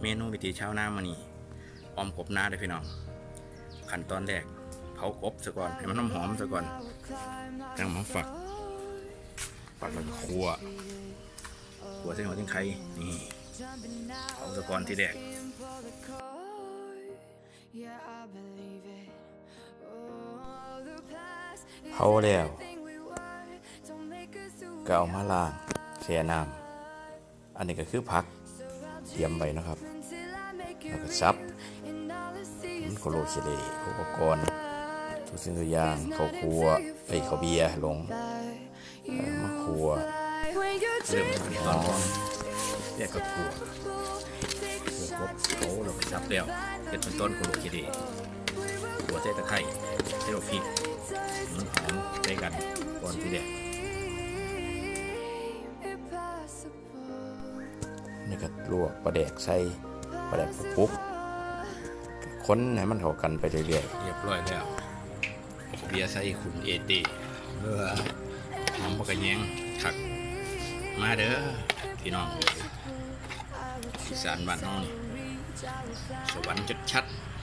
เมนูวิถีชาวนามานี่ออมกบนาเด้อพี่น้องขั้นตอนแรกเผากบซะก่อนให้มันน้ำหอมซะก่อนจังมาฝักฝักแล้วก็คั่วคั่วเส้นหัวเส้นไข่นี่เผาซะก่อนที่แรก เผาแล้วก็เอามาล้างแช่น้ำอันนี้ก็คือผัก เตรียมไว้นะครับ แล้วก็ซับมันโคโลเคเลอุปกรณ์ทุกสิ่งทุกอย่างเขาครัวไอเขาเบียร์ลงมาครัวเริ่มขั้นตอนของแยกกับครัวครัวครบเขาเราไปซับแล้วเป็นต้นต้นโคโลเคเลครัวใส่ตะไคร้ใส่ดอกพริกมันหอมใส่กันก่อนที่แดก นี่ก็ลวกปลาแดกใส่ปลาแดกปุ๊บค้นให้มันเข้ากันไปเรื่อยๆเรียบร้อยแล้วเบียร์ใส่ขุนเอตีเพื่อหอมปากกระแยงถักมาเด้อพี่น้องอีสานบ้านน้องนี่สวรรค์ชัดๆ